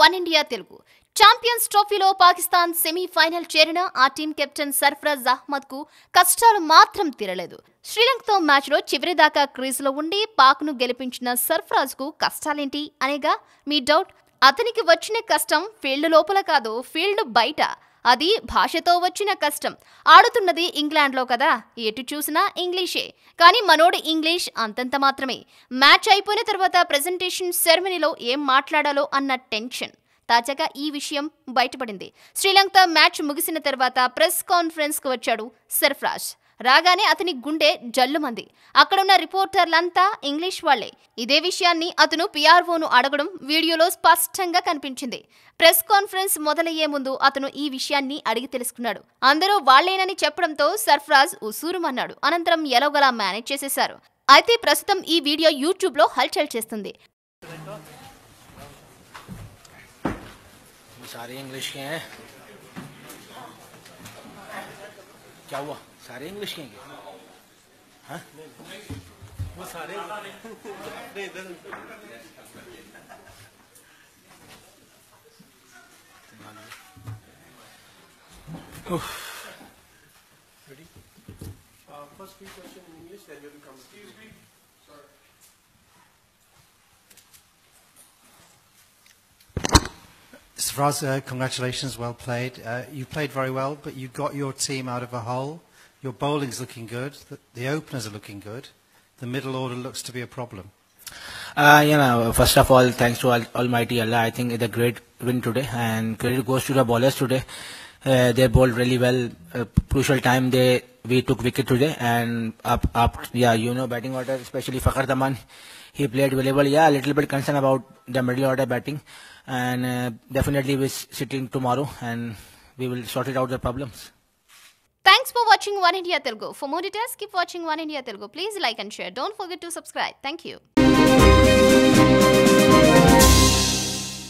One India Telugu. Champions ట్రోఫీలో Pakistan semi-final చేరిన ఆ టీం కెప్టెన్ సర్ఫరాజ్ అహ్మద్కు కష్టాలు మాత్రం తీరలేదు. శ్రీలంకతో మ్యాచ్లో చివరిదాకా క్రీజులో ఉండి పాక్ను గెలిపించిన సర్ఫరాజ్కు కష్టాలేంటి అనేగా మీ డౌట్? అతనికి వచ్చిన కష్టం ఫీల్డ్ లోపల కాదు ఫీల్డ్ బయట. అది భాషతో వచ్చిన కష్టం. ఆడుతున్నది ఇంగ్లాండ్లో కదా. ఎటు చూసినా ఇంగ్లీషే. కానీ మనోడు ఇంగ్లీష్ అంతంత మాత్రమే. మ్యాచ్ అయిపోయిన తర్వాత ప్రెజెంటేషన్ సెరమనీలో ఏం మాట్లాడాలో అన్న టెన్షన్. తాజాగా ఈ విషయం బయటపడింది. శ్రీలంక మ్యాచ్ ముగిసిన తర్వాత ప్రెస్ కాన్ఫరెన్స్కు వచ్చాడు సర్ఫరాజ్. రాగానే అతని గుండె జల్లుమంది అక్కడున్న రిపోర్టర్లంతా ఇంగ్లీష్ వాళ్లే ఇదే విషయాన్ని అతను పిఆర్ఓను అడగడం వీడియోలో స్పష్టంగా కనిపించింది ప్రెస్ కాన్ఫరెన్స్ మొదలయ్యే ముందు అతను ఈ విషయాన్ని అడిగి తెలుసుకున్నాడు అందరూ వాళ్లేనని చెప్పడంతో సర్ఫరాజ్ ఉసూరుమన్నాడు అనంతరం ఎలాగోలా మేనేజ్ చేసేశారు అయితే ప్రస్తుతం ఈ వీడియో యూట్యూబ్ లో హల్చల్ చేస్తుంది ये सारे इंग्लिश के हैं क्या हुआ सारे इंग्लिश के हाँ? वो सारे Uh, first three questions in English, then you will come. Excuse me. Safraz, uh, congratulations, well played. Uh, you played very well, but you got your team out of a hole. Your bowling's looking good. The, the openers are looking good. The middle order looks to be a problem. Uh, you know, first of all, thanks to Al- Almighty Allah. I think it's a great win today, and credit goes to the bowlers today. Uh, they bowled really well. Uh, crucial time they we took wicket today, and up up yeah, you know, batting order, especially Fakhar Daman, he played really well. Yeah, a little bit concerned about the middle order batting, and uh, definitely we sit in tomorrow and we will sort it out the problems. Thanks for watching One India Telugu. For more details, keep watching One India Telugu. Please like and share. Don't forget to subscribe. Thank you.